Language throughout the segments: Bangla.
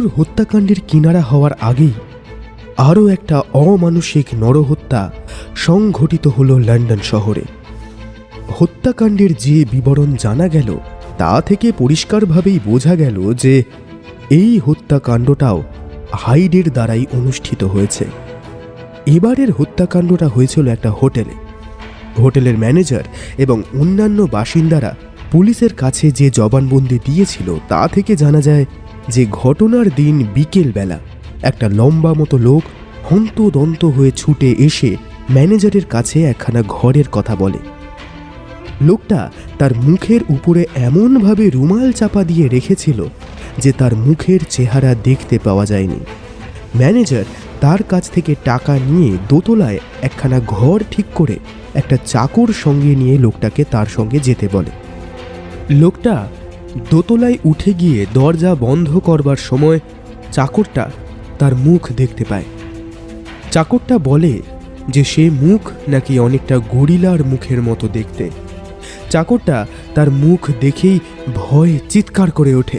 নিষ্ঠুর হত্যাকাণ্ডের কিনারা হওয়ার আগেই আরও একটা অমানসিক নরহত্যা সংঘটিত হলো লন্ডন শহরে। হত্যাকাণ্ডের যে বিবরণ জানা গেল, তা থেকে পরিষ্কারভাবেই বোঝা গেল যে এই হত্যাকাণ্ডটাও হাইডের দ্বারাই অনুষ্ঠিত হয়েছে। এবারের হত্যাকাণ্ডটা হয়েছিল একটা হোটেলে। হোটেলের ম্যানেজার এবং অন্যান্য বাসিন্দারা পুলিশের কাছে যে জবানবন্দি দিয়েছিল, তা থেকে জানা যায় যে ঘটনার দিন বিকেলবেলা একটা লম্বা মতো লোক হন্তদন্ত হয়ে ছুটে এসে ম্যানেজারের কাছে একখানা ঘরের কথা বলে। লোকটা তার মুখের উপরে এমনভাবে রুমাল চাপা দিয়ে রেখেছিল যে তার মুখের চেহারা দেখতে পাওয়া যায়নি। ম্যানেজার তার কাছ থেকে টাকা নিয়ে দোতলায় একখানা ঘর ঠিক করে একটা চাকর সঙ্গে নিয়ে লোকটাকে তার সঙ্গে যেতে বলে। লোকটা দোতলায় উঠে গিয়ে দরজা বন্ধ করবার সময় চাকরটা তার মুখ দেখতে পায়। চাকরটা বলে যে সে মুখ নাকি অনেকটা গরিলার মুখের মতো দেখতে। চাকরটা তার মুখ দেখেই ভয়ে চিৎকার করে ওঠে।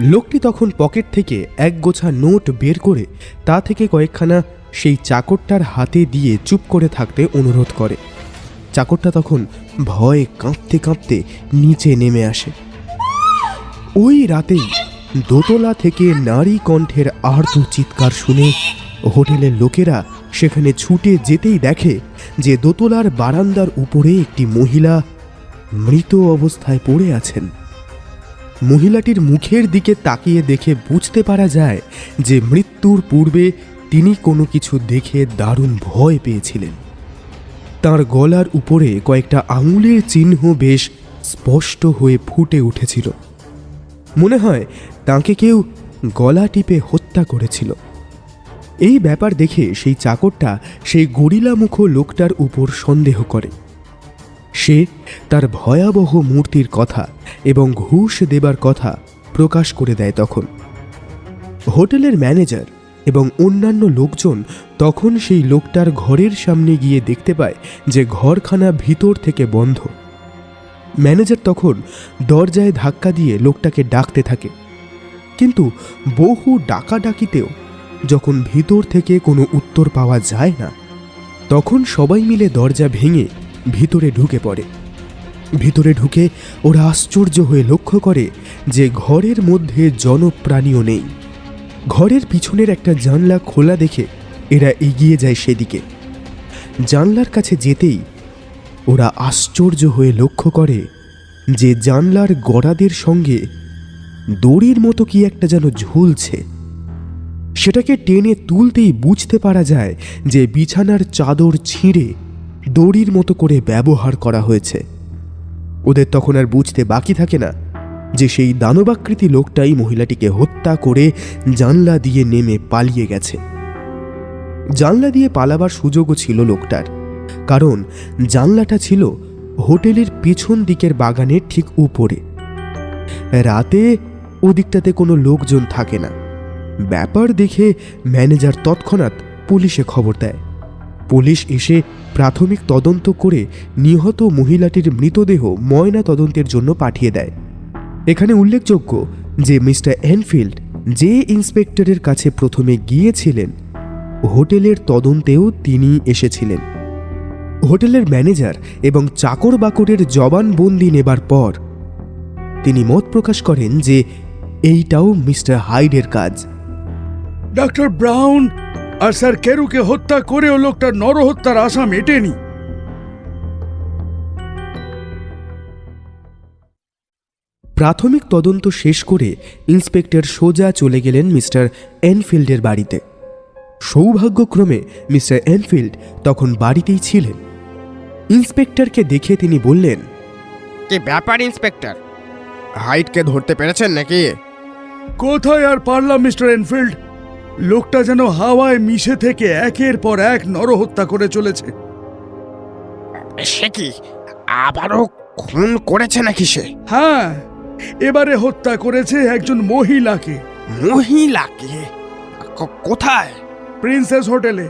লোকটি তখন পকেট থেকে এক গোছা নোট বের করে তা থেকে কয়েকখানা সেই চাকরটার হাতে দিয়ে চুপ করে থাকতে অনুরোধ করে। চাকরটা তখন ভয়ে কাঁপতে কাঁপতে নিচে নেমে আসে। ওই রাতেই দোতলা থেকে নারী কণ্ঠের আর্ত চিৎকার শুনে হোটেলের লোকেরা সেখানে ছুটে যেতেই দেখে যে দোতলার বারান্দার উপরে একটি মহিলা মৃত অবস্থায় পড়ে আছেন। মহিলাটির মুখের দিকে তাকিয়ে দেখে বুঝতে পারা যায় যে মৃত্যুর পূর্বে তিনি কোনো কিছু দেখে দারুণ ভয় পেয়েছিলেন। তার গলার উপরে কয়েকটা আঙুলের চিহ্ন বেশ স্পষ্ট হয়ে ফুটে উঠেছিল। মনে হয় তাকে কেউ গলা টিপে হত্যা করেছিল। এই ব্যাপার দেখে সেই চাকরটা সেই গরিলামুখ লোকটার উপর সন্দেহ করে। সে তার ভয়াবহ মূর্তির কথা এবং ঘুষ দেবার কথা প্রকাশ করে দেয় তখন। হোটেলের ম্যানেজার এবং অন্যান্য লোকজন তখন সেই লোকটার ঘরের সামনে গিয়ে দেখতে পায় যে ঘরখানা ভিতর থেকে বন্ধ। ম্যানেজার তখন দরজায় ধাক্কা দিয়ে লোকটাকে ডাকতে থাকে। কিন্তু বহু ডাকাডাকিতেও যখন ভিতর থেকে কোনো উত্তর পাওয়া যায় না, তখন সবাই মিলে দরজা ভেঙে ভিতরে ঢুকে পড়ে। ভিতরে ঢুকে ওরা আশ্চর্য হয়ে লক্ষ্য করে যে ঘরের মধ্যে জনপ্রাণীও নেই। ঘরের পিছনের একটা জানলা খোলা দেখে এরা এগিয়ে যায় সেদিকে। জানলার কাছে যেতেই ওরা আশ্চর্য হয়ে লক্ষ্য করে যে জানলার গড়াদের সঙ্গে দড়ির মতো কি একটা যেন ঝুলছে। সেটাকে টেনে তুলতেই বুঝতে পারা যায় যে বিছানার চাদর ছিঁড়ে দড়ির মতো করে ব্যবহার করা হয়েছে। ওদের তখন আর বুঝতে বাকি থাকে না। যে সেই দানবাকৃতি লোকটাই মহিলাটিকে হত্যা করে জানলা দিয়ে নেমে পালিয়ে গেছে। জানলা দিয়ে পালাবার সুযোগও ছিল লোকটার, কারণ জানলাটা ছিল হোটেলের পিছন দিকের বাগানের ঠিক উপরে। রাতে ওদিকটাতে কোনো লোকজন থাকে না। ব্যাপার দেখে ম্যানেজার তৎক্ষণাৎ পুলিশে খবর দেয়। পুলিশ এসে প্রাথমিক তদন্ত করে নিহত মহিলাটির মৃতদেহ ময়না তদন্তের জন্য পাঠিয়ে দেয়। এখানে উল্লেখযোগ্য যে মিস্টার এনফিল্ড যে ইন্সপেক্টরের কাছে প্রথমে গিয়েছিলেন, হোটেলের তদন্তেও তিনি এসেছিলেন। হোটেলের ম্যানেজার এবং চাকর বাকরের জবানবন্দি নেবার পর তিনি মত প্রকাশ করেন যে এইটাও মিস্টার হাইডের কাজ। ডাক্তার ব্রাউন আর স্যার কেরুকে হত্যা করেও লোকটা নরহত্যার আশা মেটেনি। প্রাথমিক তদন্ত শেষ করে ইন্সপেক্টর সোজা চলে গেলেন মিস্টার এনফিল্ডের বাড়িতে। সৌভাগ্যক্রমে মিস্টার এনফিল্ড তখন বাড়িতেই ছিলেন। ইন্সপেক্টরকে দেখে তিনি বললেন কি ব্যাপার ইন্সপেক্টর? হাইটকে ধরতে পেরেছেন নাকি? কোথায় আর পারলাম মিস্টার এনফিল্ড? লোকটা যেন হাওয়ায় মিশে থেকে একের পর এক নরহত্যা করে চলেছে। সে কি আবারও খুন করেছে নাকি সে? হ্যাঁ এবারে হত্যা করেছে একজন মহিলাকে। মহিলাকে? ক- কোথায়? প্রিন্সেস হোটেলে।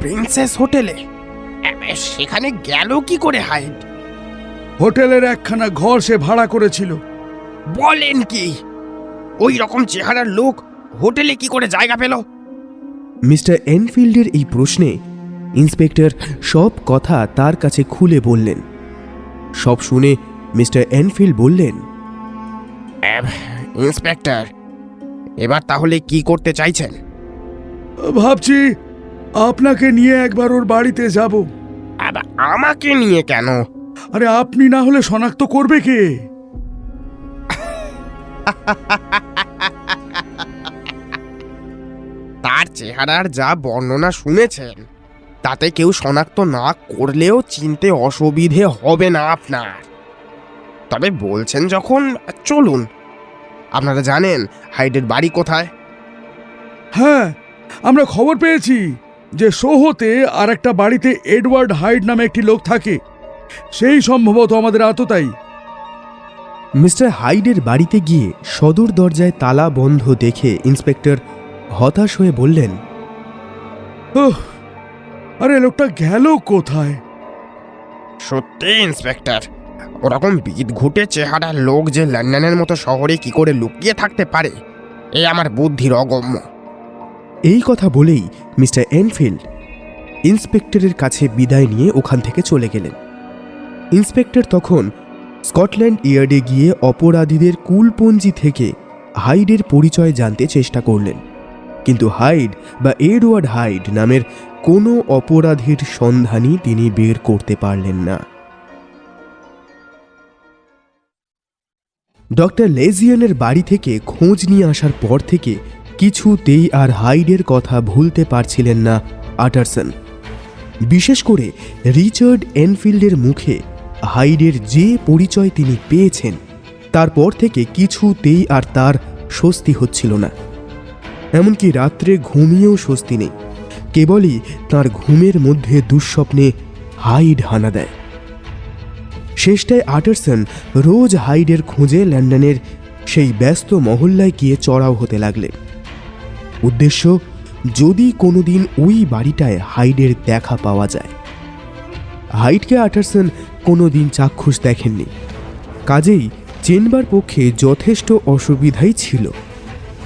প্রিন্সেস হোটেলে? এ, সেখানে গেল কি করে হাইট হোটেলের একখানা ঘর সে ভাড়া করেছিল। বলেন কি? ওই রকম চেহারার লোক হোটেলে কি করে জায়গা পেল? মিস্টার এনফিল্ডের এই প্রশ্নে ইন্সপেক্টর সব কথা তার কাছে খুলে বললেন। সব শুনে মিস্টার এনফিল্ড বললেন ইন্সপেক্টর এবার তাহলে কি করতে চাইছেন? ভাবছি আপনাকে নিয়ে একবার ওর বাড়িতে যাব। আবার আমাকে নিয়ে কেন? আরে আপনি না হলে শনাক্ত করবে কে? তার চেহারার যা বর্ণনা শুনেছেন তাতে কেউ শনাক্ত না করলেও চিনতে অসুবিধে হবে না আপনার। তবে বলছেন যখন চলুন। আপনারা জানেন হাইডের বাড়ি কোথায়? হ্যাঁ আমরা খবর পেয়েছি যে সোহোতে আর একটা বাড়িতে এডওয়ার্ড হাইড নামে একটি লোক থাকে। সেই সম্ভবত আমাদের আততাই মিস্টার হাইডের বাড়িতে গিয়ে সদর দরজায় তালা বন্ধ দেখে ইন্সপেক্টর হতাশ হয়ে বললেন আরে লোকটা গেল কোথায়? সত্যি ইন্সপেক্টর। ওরকম বিদ ঘুটে চেহারার লোক যে লন্ডনের মতো শহরে কি করে লুকিয়ে থাকতে পারে? এ আমার বুদ্ধির অগম্য। এই কথা বলেই মিস্টার এনফিল্ড ইন্সপেক্টরের কাছে বিদায় নিয়ে ওখান থেকে চলে গেলেন। ইন্সপেক্টর তখন স্কটল্যান্ড ইয়ার্ডে গিয়ে অপরাধীদের কুলপঞ্জি থেকে হাইডের পরিচয় জানতে চেষ্টা করলেন। কিন্তু হাইড বা এডওয়ার্ড হাইড নামের কোনো অপরাধীর সন্ধানই তিনি বের করতে পারলেন না। ডক্টর লেজিয়ানের বাড়ি থেকে খোঁজ নিয়ে আসার পর থেকে কিছুতেই আর হাইডের কথা ভুলতে পারছিলেন না আটারসন। বিশেষ করে রিচার্ড এনফিল্ডের মুখে হাইডের যে পরিচয় তিনি পেয়েছেন, তারপর থেকে কিছুতেই আর তার স্বস্তি হচ্ছিল না। এমনকি রাত্রে ঘুমিয়েও স্বস্তি নেই। কেবলই তার ঘুমের মধ্যে দুঃস্বপ্নে হাইড হানা দেয়। শেষটায় আটারসন রোজ হাইডের খোঁজে লন্ডনের সেই ব্যস্ত মহল্লায় গিয়ে চড়াও হতে লাগলেন উদ্দেশ্য, যদি কোনোদিন ওই বাড়িটায় হাইডের দেখা পাওয়া যায়। হাইডকে আটারসন কোনোদিন চাক্ষুষ দেখেননি। কাজেই চেনবার পক্ষে যথেষ্ট অসুবিধাই ছিল।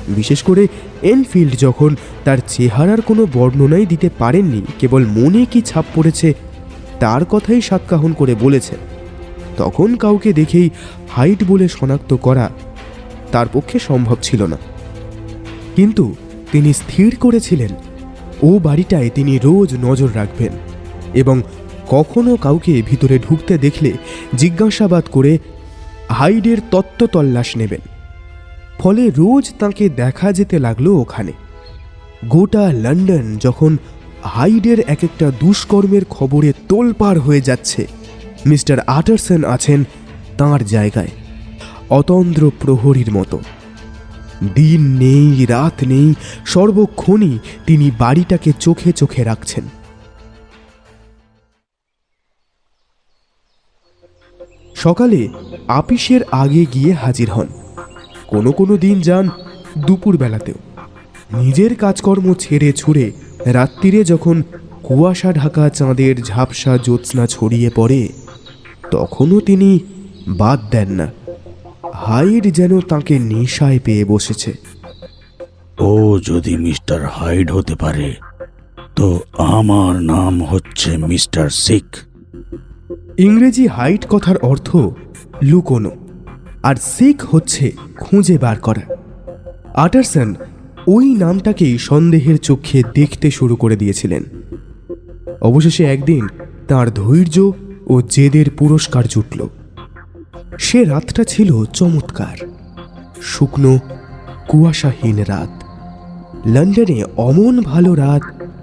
বিশেষ করে এনফিল্ড যখন তার চেহারার কোনো বর্ণনাই দিতে পারেননি, কেবল মনে কি ছাপ পড়েছে, তার কথাই সাতকাহন করে বলেছেন। তখন কাউকে দেখেই হাইট বলে শনাক্ত করা তার পক্ষে সম্ভব ছিল না। কিন্তু তিনি স্থির করেছিলেন, ও বাড়িটায় তিনি রোজ নজর রাখবেন এবং কখনো কাউকে ভিতরে ঢুকতে দেখলে জিজ্ঞাসাবাদ করে হাইডের তত্ত্ব তল্লাশ নেবেন। ফলে রোজ তাকে দেখা যেতে লাগল ওখানে। গোটা লন্ডন যখন হাইডের এক একটা দুষ্কর্মের খবরে তোলপাড় হয়ে যাচ্ছে। মিস্টার আটারসন আছেন তার জায়গায়, অতন্দ্র প্রহরীর মতো। দিন নেই, রাত নেই, সর্বক্ষণই তিনি বাড়িটাকে চোখে চোখে রাখছেন। সকালে আপিসের আগে গিয়ে হাজির হন। কোনো কোনো দিন যান দুপুরবেলাতেও। নিজের কাজকর্ম ছেড়ে ছুড়ে রাত্রিরে যখন কুয়াশা ঢাকা চাঁদের ঝাপসা জ্যোৎস্না ছড়িয়ে পড়ে তখনও তিনি বাদ দেন না। হাইড যেন তাকে নেশায় পেয়ে বসেছে। ও যদি মিস্টার হাইড হতে পারে তো আমার নাম হচ্ছে মিস্টার সিক। ইংরেজি হাইট কথার অর্থ লুকোনো আর সিক হচ্ছে খুঁজে বার করা। আটারসন ওই নামটাকেই সন্দেহের চোখে দেখতে শুরু করে দিয়েছিলেন। অবশেষে একদিন তার ধৈর্য ও জেদের পুরস্কার জুটল। সে রাতটা ছিল চমৎকার। শুকনো, কুয়াশাহীন রাত। লন্ডনে অমন ভালো রাত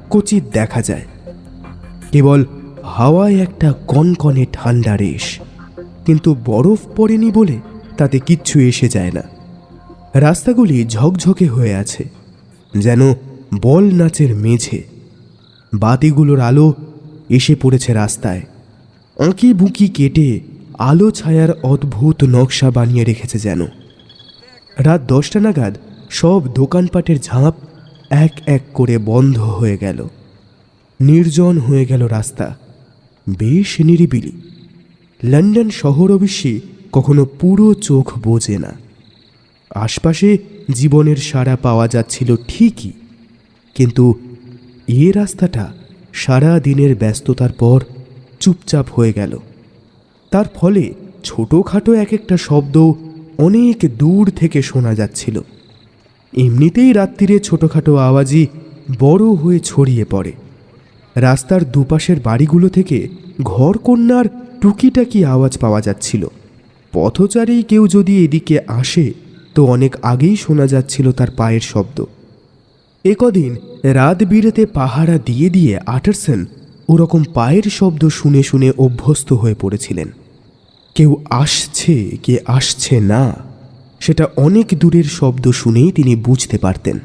কচিত দেখা যায়। কেবল হাওয়ায় একটা কনকনে ঠান্ডা রেশ। কিন্তু বরফ পড়েনি বলে তাতে কিচ্ছু এসে যায় না। রাস্তাগুলি ঝকঝকে হয়ে আছে, যেন বল নাচের মেঝে। বাতিগুলোর আলো এসে পড়েছে রাস্তায়। আঁকি বুকি কেটে আলো ছায়ার অদ্ভুত নকশা বানিয়ে রেখেছে যেন। রাত দশটা নাগাদ সব দোকানপাটের ঝাঁপ এক এক করে বন্ধ হয়ে গেল। নির্জন হয়ে গেল রাস্তা। বেশ নিরিবিলি। লন্ডন শহর অবশ্যই কখনো পুরো চোখ বোঝে না। আশপাশে জীবনের সাড়া পাওয়া যাচ্ছিল ঠিকই। কিন্তু এ রাস্তাটা সারা দিনের ব্যস্ততার পর চুপচাপ হয়ে গেল। তার ফলে ছোটোখাটো এক একটা শব্দ অনেক দূর থেকে শোনা যাচ্ছিল। এমনিতেই রাত্রিরে ছোটোখাটো আওয়াজই বড় হয়ে ছড়িয়ে পড়ে। রাস্তার দুপাশের বাড়িগুলো থেকে ঘরকন্যার টুকিটাকি আওয়াজ পাওয়া যাচ্ছিল। পথচারী কেউ যদি এদিকে আসে, তো অনেক আগেই শোনা যাচ্ছিল তার পায়ের শব্দ। একদিন রাত বিরেতে পাহারা দিয়ে দিয়ে আটারসন ওরকম পায়ের শব্দ শুনে শুনে অভ্যস্ত হয়ে পড়েছিলেন। কেউ আসছে কে আসছে না, সেটা অনেক দূরের শব্দ শুনেই তিনি বুঝতে পারতেন।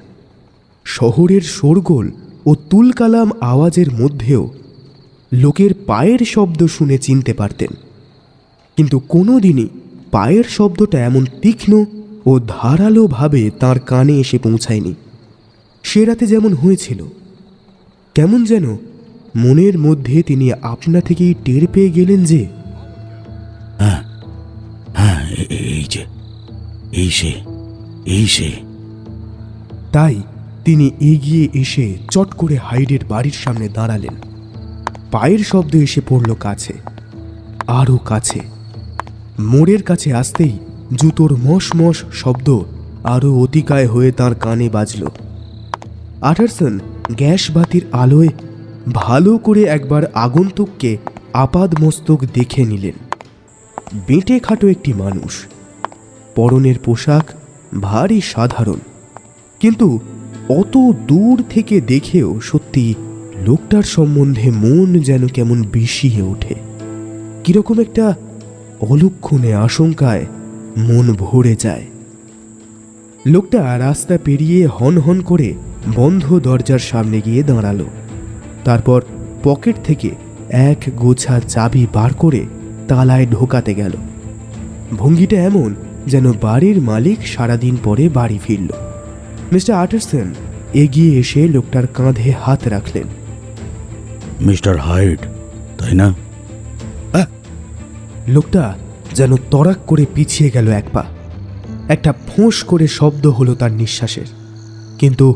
শহরের শোরগোল ও তুলকালাম আওয়াজের মধ্যেও লোকের পায়ের শব্দ শুনে চিনতে পারতেন। কিন্তু কোনো দিনই পায়ের শব্দটা এমন তীক্ষ্ণ ও ধারালোভাবে তার কানে এসে পৌঁছায়নি। সে রাতে যেমন হয়েছিল, কেমন যেন মনের মধ্যে তিনি আপনা থেকেই টের পেয়ে গেলেন যে হ্যাঁ হ্যাঁ এই যে এই সে এই সে। তাই তিনি এগিয়ে এসে চট করে হাইডের বাড়ির সামনে দাঁড়ালেন। পায়ের শব্দ এসে পড়ল কাছে আরও কাছে। মোড়ের কাছে আসতেই জুতোর মশ মশ শব্দ আরও অতিকায় হয়ে তার কানে বাজল। আটারসন গ্যাস বাতির আলোয় ভালো করে একবার আগন্তুককে আপাদ মস্তক দেখে নিলেন। বেঁটে খাটো একটি মানুষ। পরনের পোশাক ভারী সাধারণ। কিন্তু অত দূর থেকে দেখেও সত্যি লোকটার সম্বন্ধে মন যেন কেমন বিষিয়ে ওঠে। কীরকম একটা অলক্ষণে আশঙ্কায় মন ভরে যায়। লোকটা রাস্তা পেরিয়ে হন হন করে বন্ধ দরজার সামনে গিয়ে দাঁড়াল। তারপর পকেট থেকে এক গোছা চাবি বার করে তালায় ঢোকাতে গেল। ভঙ্গিটা এমন যেন বাড়ির মালিক সারাদিন পরে বাড়ি ফিরল। মিস্টার আটারসন এগিয়ে এসে লোকটার কাঁধে হাত রাখলেন। মিস্টার হাইড তাই না? লোকটা যেন তরাক করে পিছিয়ে গেল এক পা। একটা ফোঁস করে শব্দ হলো তার নিঃশ্বাসের। কিন্তু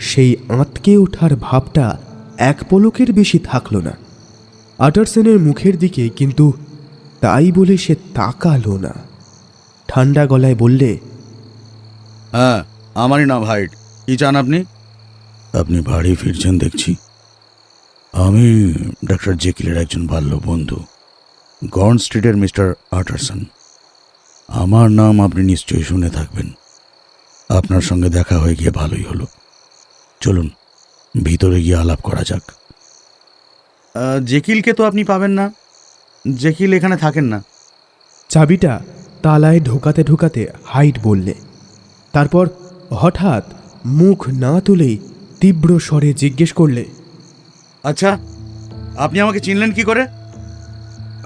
সেই আঁতকে ওঠার ভাবটা এক পলকের বেশি থাকল না। আটারসেনের মুখের দিকে কিন্তু তাই বলে সে তাকালো না। ঠান্ডা গলায় বললে হ্যাঁ আমারই নাম হাইট কি চান আপনি? আপনি বাড়ি ফিরছেন দেখছি। আমি ডক্টর জেকিলের একজন বাল্য বন্ধু গর্ন স্ট্রিটের মিস্টার আটারসন। আমার নাম আপনি নিশ্চয়ই শুনে থাকবেন। আপনার সঙ্গে দেখা হয়ে গিয়ে ভালোই হলো। চলুন ভিতরে গিয়ে আলাপ করা যাক। জেকিলকে তো আপনি পাবেন না। জেকিল এখানে থাকেন না। চাবিটা তালায় ঢোকাতে ঢোকাতে হাইট বললে। তারপর হঠাৎ মুখ না তুলেই তীব্র স্বরে জিজ্ঞেস করলে আচ্ছা আপনি আমাকে চিনলেন কি করে?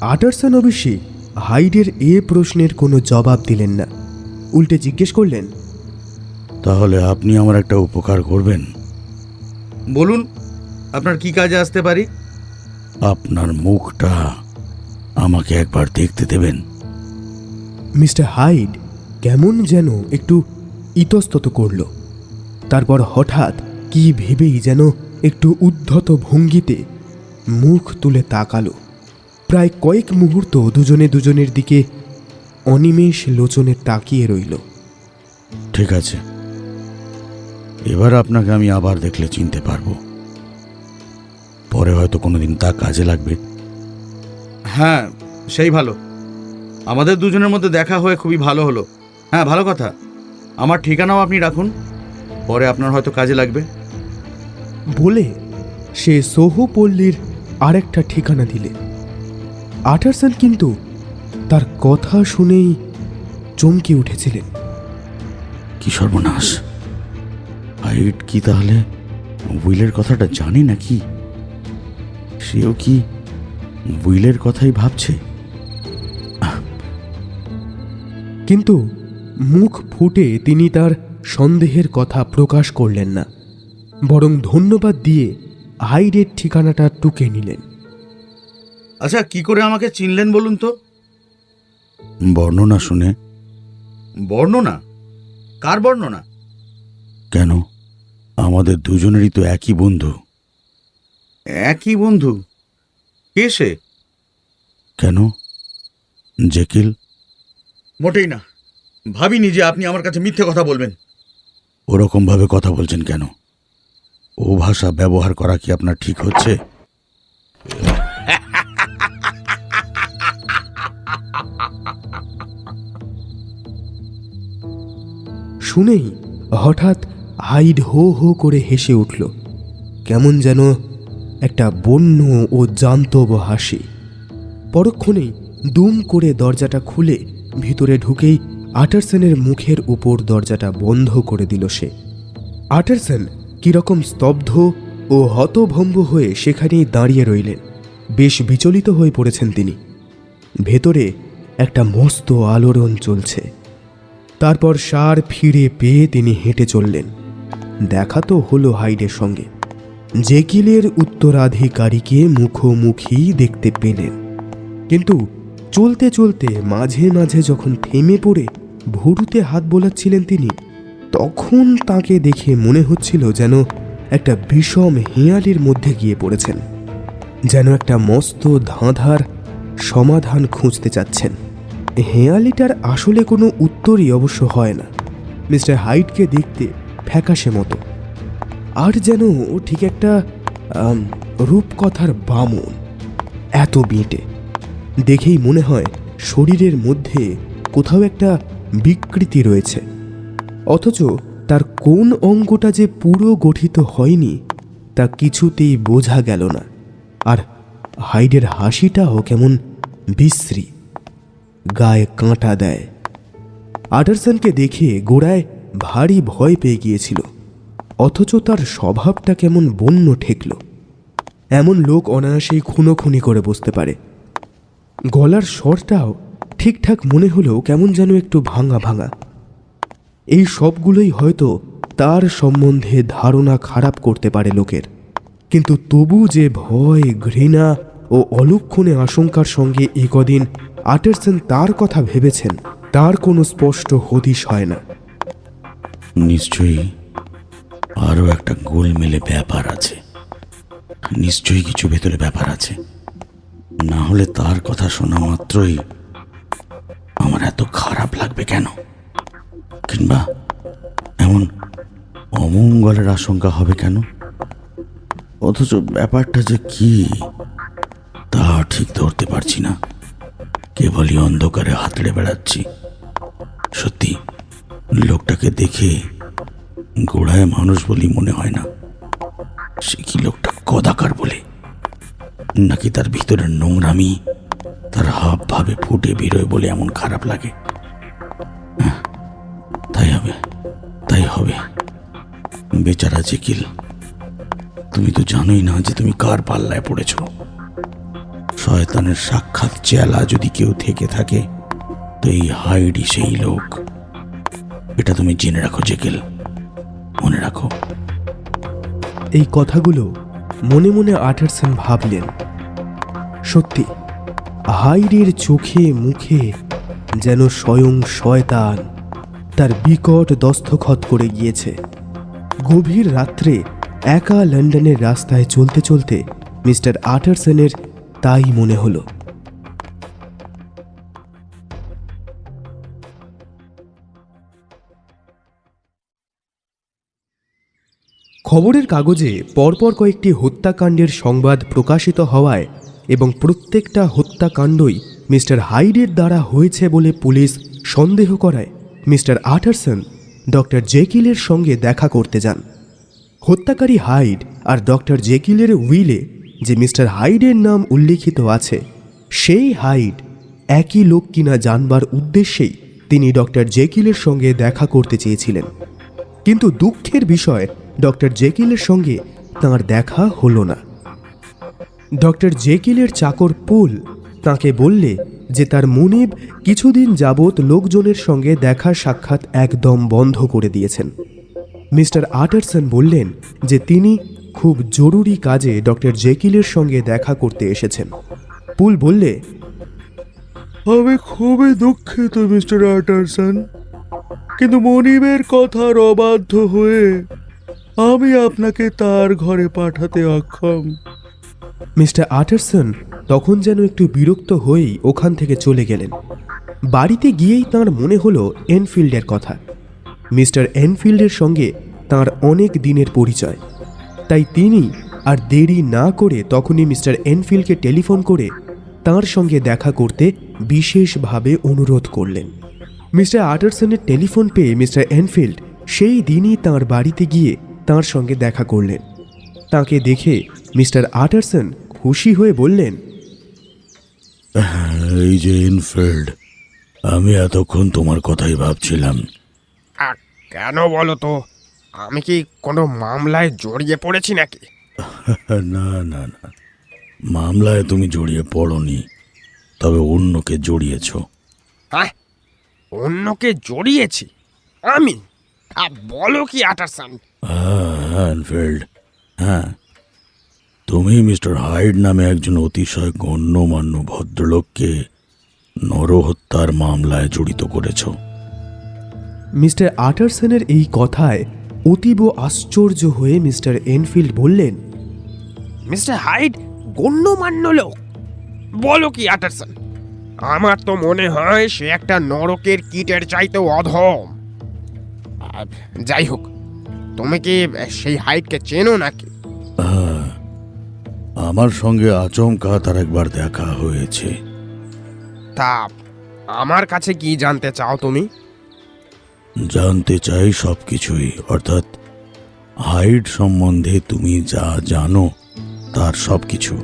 আটারসন অবশ্যই হাইডের এ প্রশ্নের কোনো জবাব দিলেন না। উল্টে জিজ্ঞেস করলেন তাহলে আপনি আমার একটা উপকার করবেন। বলুন আপনার কি কাজে আসতে পারি? আপনার মুখটা আমাকে একবার দেখতে দেবেন। মিস্টার হাইড কেমন যেন একটু ইতস্তত করল। তারপর হঠাৎ কি ভেবেই যেন একটু উদ্ধত ভঙ্গিতে মুখ তুলে তাকালো। প্রায় কয়েক মুহূর্ত দুজনে দুজনের দিকে অনিমেষ লোচনে তাকিয়ে রইল। ঠিক আছে। এবার আপনাকে আমি আবার দেখলে চিনতে পারব। পরে হয়তো কোনোদিন তা কাজে লাগবে। হ্যাঁ সেই ভালো। আমাদের দুজনের মধ্যে দেখা হয়ে খুবই ভালো হলো। হ্যাঁ ভালো কথা। আমার ঠিকানাও আপনি রাখুন। পরে আপনার হয়তো কাজে লাগবে। বলে সে সোহপল্লীর আরেকটা ঠিকানা দিলে। আটারসন কিন্তু তার কথা শুনেই চমকে উঠেছিলেন। কি সর্বনাশ। হাইট কি তাহলে উইলের কথাটা জানে নাকি? সেও কি উইলের কথাই ভাবছে? কিন্তু মুখ ফুটে তিনি তার সন্দেহের কথা প্রকাশ করলেন না বরং ধন্যবাদ দিয়ে হাইডের ঠিকানাটা টুকে নিলেন। আচ্ছা কি করে আমাকে চিনলেন বলুন তো? বর্ণনা শুনে। বর্ণনা? কার বর্ণনা? কেন? আমাদের দুজনেরই তো একই বন্ধু। একই বন্ধু? কে সে? কেন? জেকিল? মোটেই না। ভাবিনি যে আপনি আমার কাছে মিথ্যে কথা বলবেন। ওরকম ভাবে কথা বলছেন কেন? ও ভাষা ব্যবহার করা কি আপনার ঠিক হচ্ছে? শুনেই হঠাৎ হাইড হো হো করে হেসে উঠল। কেমন যেন একটা বন্য ও জান্তব হাসি। পরক্ষণেই দুম করে দরজাটা খুলে ভিতরে ঢুকেই আটারসেনের মুখের উপর দরজাটা বন্ধ করে দিল সে। আটারসেন কীরকম স্তব্ধ ও হতভম্ব হয়ে সেখানেই দাঁড়িয়ে রইলেন। বেশ বিচলিত হয়ে পড়েছেন তিনি। ভেতরে একটা মস্ত আলোড়ন চলছে। তারপর সার ফিরে পেয়ে তিনি হেঁটে চললেন। দেখা তো হলো হাইডের সঙ্গে। জেকিলের উত্তরাধিকারীকে মুখোমুখি দেখতে পেলেন। কিন্তু চলতে চলতে মাঝে মাঝে যখন থেমে পড়ে ভুরুতে হাত বোলাচ্ছিলেন তিনি, তখন তাকে দেখে মনে হচ্ছিল যেন একটা বিষম হেঁয়ালির মধ্যে গিয়ে পড়েছেন, যেন একটা মস্ত ধাঁধার সমাধান খুঁজতে চাচ্ছেন। হেঁয়ালিটার আসলে কোনো উত্তরই অবশ্য হয় না। মিস্টার হাইটকে দেখতে ফ্যাকাশে মতো। আর যেন ঠিক একটা রূপকথার বামন। এত বেঁটে দেখেই মনে হয় শরীরের মধ্যে কোথাও একটা বিকৃতি রয়েছে। অথচ তার কোন অঙ্গটা যে পুরো গঠিত হয়নি, তা কিছুতেই বোঝা গেল না। আর হাইডের হাসিটাও কেমন বিশ্রী। গায়ে কাঁটা দেয়। আডারসনকে দেখে গোড়ায় ভারী ভয় পেয়ে গিয়েছিল। অথচ তার স্বভাবটা কেমন বন্য ঠেকল। এমন লোক অনায়াসেই খুনোখুনি করে বসতে পারে। গলার স্বরটাও ঠিকঠাক মনে হলেও কেমন যেন একটু ভাঙা ভাঙা। এই সবগুলোই হয়তো তার সম্বন্ধে ধারণা খারাপ করতে পারে লোকের। কিন্তু তবু যে ভয়, ঘৃণা ও অলক্ষণে আশঙ্কার সঙ্গে এ কদিন আটারসন তার কথা ভেবেছেন, তার কোনো স্পষ্ট হদিশ হয় না। নিশ্চয়ই আরও একটা গোলমেলে ব্যাপার আছে। নিশ্চয়ই কিছু ভেতরে ব্যাপার আছে। না হলে তার কথা শোনা মাত্রই আমার এত খারাপ লাগবে কেন? কিংবা এমন অমঙ্গলের আশঙ্কা হবে কেন? অথচ ব্যাপারটা যে কি, তা ঠিক ধরতে পারছি না। কেবলই অন্ধকারে হাতড়ে বেড়াচ্ছি। সত্যি লোকটাকে দেখে গোড়ায় মানুষ বলি মনে হয় না। সে কি লোকটা কদাকার বলে? নাকি তার ভিতরের নোংরামি তার হাব ভাবে ফুটে বেরোয় বলে এমন খারাপ লাগে? হ্যাঁ, তাই হবে তাই হবে। বেচারা জেকিল তুমি তো জানোই না যে তুমি কার পাল্লায় পড়েছ। শয়তানের সাক্ষাৎ চেলা যদি কেউ থেকে থাকে তো এই হাইডি সেই লোক। এটা তুমি জেনে রাখো, জেকেল। মনে রাখো। এই কথাগুলো মনে মনে আটারসন ভাবলেন। সত্যি হাইডের চোখে মুখে যেন স্বয়ং শয়তান তার বিকট দস্তখত করে গিয়েছে। গভীর রাত্রে একা লন্ডনের রাস্তায় চলতে চলতে মিস্টার আটারসনের তাই মনে হলো। খবরের কাগজে পরপর কয়েকটি হত্যাকাণ্ডের সংবাদ প্রকাশিত হওয়ায় এবং প্রত্যেকটা হত্যাকাণ্ডই মিস্টার হাইডের দ্বারা হয়েছে বলে পুলিশ সন্দেহ করায়। মিস্টার আটারসন, ডক্টর জেকিলের সঙ্গে দেখা করতে যান। হত্যাকারী হাইড আর ডক্টর জেকিলের উইলে যে মিস্টার হাইডের নাম উল্লিখিত আছে, সেই হাইড একই লোক কিনা জানবার উদ্দেশ্যেই তিনি ডক্টর জেকিলের সঙ্গে দেখা করতে চেয়েছিলেন। কিন্তু দুঃখের বিষয় ডক্টর জেকিলের সঙ্গে তাঁর দেখা হলো না। ডক্টর জেকিলের চাকর পুল তাকে বললে যে তার মুনিব কিছুদিন যাবৎ লোকজনের সঙ্গে দেখা সাক্ষাৎ একদম বন্ধ করে দিয়েছেন। মিস্টার আটারসন বললেন যে তিনি খুব জরুরি কাজে ডক্টর জেকিলের সঙ্গে দেখা করতে এসেছেন। পুল বললে, আমি খুবই দুঃখিত, মিস্টার আটারসন। কিন্তু মনিবের কথার অবাধ্য হয়ে আমি আপনাকে তার ঘরে পাঠাতে অক্ষম। মিস্টার আটারসন তখন যেন একটু বিরক্ত হয়েই ওখান থেকে চলে গেলেন। বাড়িতে গিয়েই তার মনে হলো এনফিল্ডের কথা। মিস্টার এনফিল্ডের সঙ্গে তার অনেক দিনের পরিচয়। তাই তিনি আর দেরি না করে তখনই মিস্টার এনফিল্ডকে টেলিফোন করে তার সঙ্গে দেখা করতে বিশেষভাবে অনুরোধ করলেন। মিস্টার আটারসনের টেলিফোন পেয়ে মিস্টার এনফিল্ড সেই দিনই তার বাড়িতে গিয়ে তার সঙ্গে দেখা করলেন। তাকে দেখে মিস্টার আটারসন খুশি হয়ে বললেন এই যে ইনফিল্ড আমি এতক্ষণ তোমার কথাই ভাবছিলাম। কেন বলো তো? আমি কি কোনো মামলায় জড়িয়ে পড়েছি নাকি? না না না। মামলায় তুমি জড়িয়ে পড়নি তবে অন্যকে জড়িয়েছ। হ্যাঁ অন্যকে জড়িয়েছি? আমি? বলো কি আটারসান হ্যাঁ ইনফিল্ড হ্যাঁ। তুমি মিস্টার হাইড নামে একজন অতিশয় গণ্যমান্য ভদ্রলোককে নরহত্যার মামলায় জড়িত করেছ। মিস্টার আটারসনের এই কথায় অতীব আশ্চর্য হয়ে মিস্টার এনফিল্ড বললেন মিস্টার হাইড গণ্যমান্য লোক। বলো কি আটারসন? আমার তো মনে হয় সে একটা নরকের কীটের চাইতেও অধম। যাই হোক তুমি কি সেই হাইটকে চেনো নাকি? আমার সঙ্গে আচমকা তার একবার দেখা হয়েছে। তা আমার কাছে কি জানতে চাও তুমি? জানতে চাই সব কিছুই অর্থাৎ হাইট সম্বন্ধে তুমি যা জানো তার সব কিছু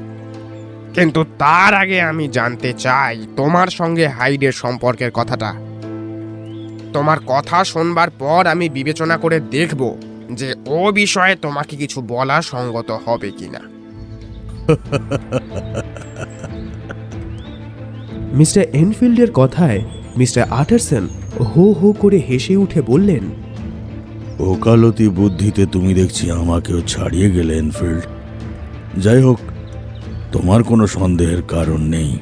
কিন্তু তার আগে আমি জানতে চাই তোমার সঙ্গে হাইডের সম্পর্কের কথাটা। তোমার কথা শুনবার পর আমি বিবেচনা করে দেখব। যে ও বিষয়ে তোমাকে কিছু বলা সঙ্গত হবে কিনা। মিস্টার এনফিল্ডের কথায় মিস্টার আটারসন হো হো করে হেসে উঠে বললেন ওকালতি বুদ্ধিতে তুমি দেখছি আমাকেও ছাড়িয়ে গেলে এনফিল্ড। যাই হোক তোমার কোনো সন্দেহের কারণ নেই।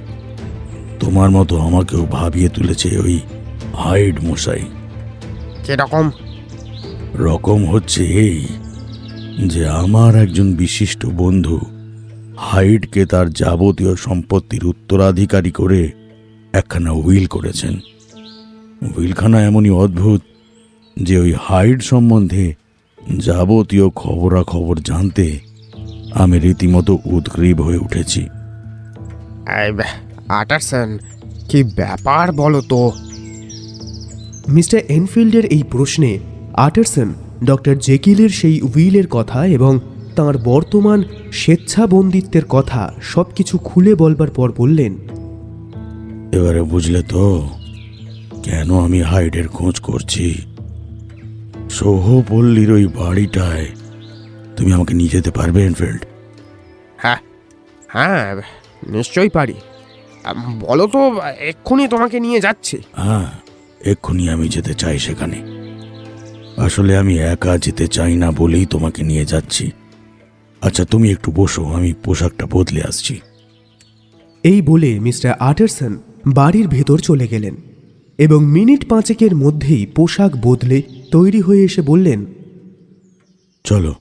তোমার মতো আমাকেও ভাবিয়ে তুলেছে ওই হাইড মশাই। কীরকম? রকম হচ্ছে এই যে আমার একজন বিশিষ্ট বন্ধু হাইডকে তার যাবতীয় সম্পত্তির উত্তরাধিকারী করে একখানা উইল করেছেন। উইলখানা এমনই অদ্ভুত যে ওই হাইড সম্বন্ধে যাবতীয় খবরাখবর জানতে আমি রীতিমতো উদ্গ্রীব হয়ে উঠেছি। আটারসন কি ব্যাপার বলো তো? মিস্টার এনফিল্ডের এই প্রশ্নে আটারসন ডক্টর জেকিলের সেই উইলের কথা এবং তার বর্তমান স্বেচ্ছাবন্দিত্বের কথা সব কিছু খুলে বলবার পর বললেন এবারে বুঝলে তো কেন আমি হাইডের খোঁজ করছি? সোহপল্লীর ওই বাড়িটায় তুমি আমাকে নিয়ে যেতে পারবে এনফিল্ড? হ্যাঁ হ্যাঁ নিশ্চয়ই পারি। বলো তো এক্ষুনি তোমাকে নিয়ে যাচ্ছি। হ্যাঁ এক্ষুনি আমি যেতে চাই সেখানে। আসলে আমি একা যেতে চাই না বলেই তোমাকে নিয়ে যাচ্ছি। আচ্ছা তুমি একটু বসো আমি পোশাকটা বদলে আসছি। এই বলে মিস্টার আটারসন বাড়ির ভেতর চলে গেলেন এবং মিনিট পাঁচেকের মধ্যেই পোশাক বদলে তৈরি হয়ে এসে বললেন চলো